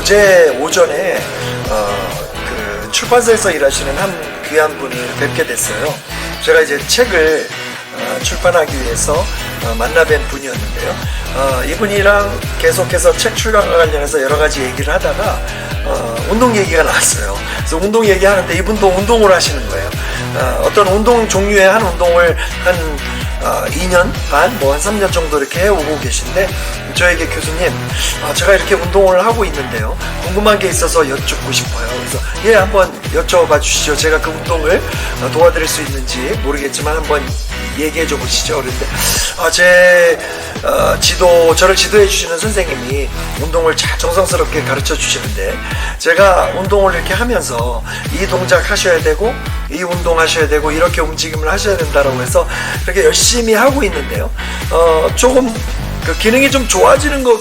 어제 오전에 어, 그 출판사에서 일하시는 한 귀한 분을 뵙게 됐어요. 제가 이제 책을 어, 출판하기 위해서 어, 만나뵌 분이었는데요. 어, 이분이랑 계속해서 책 출간과 관련해서 여러 가지 얘기를 하다가 어, 운동 얘기가 나왔어요. 그래서 운동 얘기하는데 이분도 운동을 하시는 거예요. 어, 어떤 운동 종류의 한 운동을 한 어, 2년 반, 뭐 한 3년 정도 이렇게 해오고 계신데 저에게 교수님, 아, 제가 이렇게 운동을 하고 있는데요. 궁금한 게 있어서 여쭙고 싶어요. 그래서 예, 한번 여쭤봐 주시죠. 제가 그 운동을 어, 도와드릴 수 있는지 모르겠지만 한번 얘기해 줘 보시죠. 그런데 아, 제 어, 지도 저를 지도해 주시는 선생님이 운동을 잘 정성스럽게 가르쳐 주시는데 제가 운동을 이렇게 하면서 이 동작 하셔야 되고 이 운동 하셔야 되고 이렇게 움직임을 하셔야 된다라고 해서 이렇게 열심히 하고 있는데요. 어, 조금 그 기능이 좀 좋아지는 것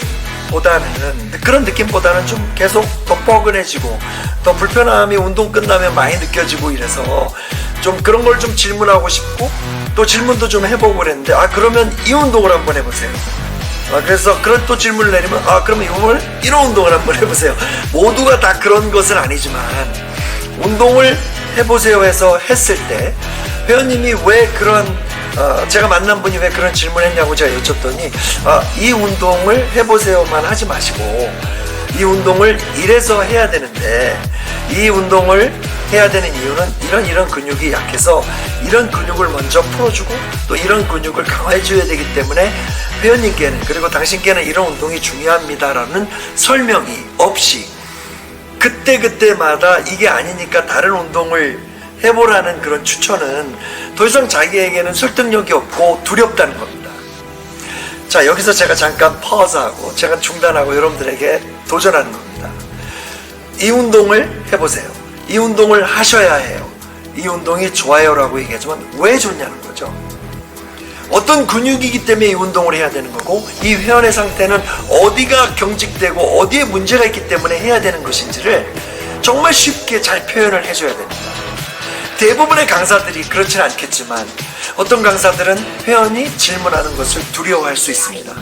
보다는 그런 느낌보다는 좀 계속 더 뻐근해지고 더 불편함이 운동 끝나면 많이 느껴지고 이래서 좀 그런 걸 좀 질문하고 싶고 또 질문도 좀 해보고 그랬는데 아 그러면 이 운동을 한번 해보세요. 아, 그래서 그런 또 질문을 내리면 아 그러면 이걸 이런 운동을 한번 해보세요. 모두가 다 그런 것은 아니지만 운동을 해보세요 해서 했을 때 회원님이 왜 그런 어, 제가 만난 분이 왜 그런 질문했냐고 제가 여쭸더니 아, 이 운동을 해보세요만 하지 마시고 이 운동을 이래서 해야 되는데 이 운동을 해야 되는 이유는 이런 이런 근육이 약해서 이런 근육을 먼저 풀어주고 또 이런 근육을 강화해 줘야 되기 때문에 회원님께는 그리고 당신께는 이런 운동이 중요합니다라는 설명이 없이 그때그때마다 이게 아니니까 다른 운동을 해보라는 그런 추천은 더 이상 자기에게는 설득력이 없고 두렵다는 겁니다. 자, 여기서 제가 잠깐 퍼즈하고 제가 중단하고 여러분들에게 도전하는 겁니다. 이 운동을 해보세요. 이 운동을 하셔야 해요. 이 운동이 좋아요라고 얘기하지만 왜 좋냐는 거죠. 어떤 근육이기 때문에 이 운동을 해야 되는 거고 이 회원의 상태는 어디가 경직되고 어디에 문제가 있기 때문에 해야 되는 것인지를 정말 쉽게 잘 표현을 해줘야 됩니다. 대부분의 강사들이 그렇지는 않겠지만 어떤 강사들은 회원이 질문하는 것을 두려워할 수 있습니다.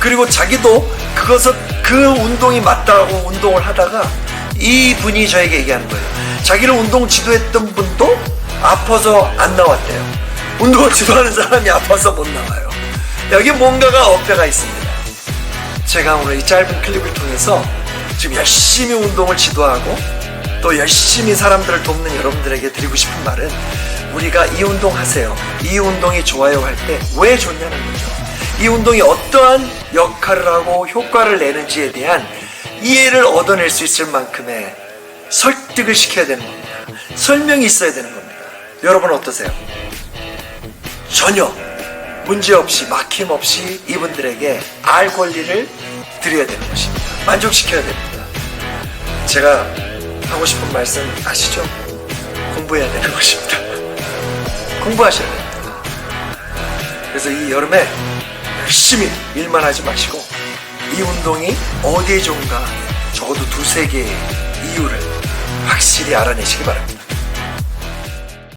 그리고 자기도 그것을 그 운동이 맞다고 운동을 하다가 이 분이 저에게 얘기하는 거예요. 자기를 운동 지도했던 분도 아파서 안 나왔대요. 운동을 지도하는 사람이 아파서 못 나와요. 여기 뭔가가 어폐가 있습니다. 제가 오늘 이 짧은 클립을 통해서 지금 열심히 운동을 지도하고 또 열심히 사람들을 돕는 여러분들에게 드리고 싶은 말은 우리가 이 운동 하세요. 이 운동이 좋아요 할 때 왜 좋냐는 거죠. 이 운동이 어떠한 역할을 하고 효과를 내는지에 대한 이해를 얻어낼 수 있을 만큼의 설득을 시켜야 되는 겁니다. 설명이 있어야 되는 겁니다. 여러분 어떠세요? 전혀 문제없이 막힘없이 이분들에게 알 권리를 드려야 되는 것입니다. 만족시켜야 됩니다. 제가 하고 싶은 말씀 아시죠? 공부해야 되는 것입니다. 공부하셔야 됩니다. 그래서 이 여름에 열심히 일만 하지 마시고 이 운동이 어디에 좋은가 적어도 두세 개의 이유를 확실히 알아내시기 바랍니다.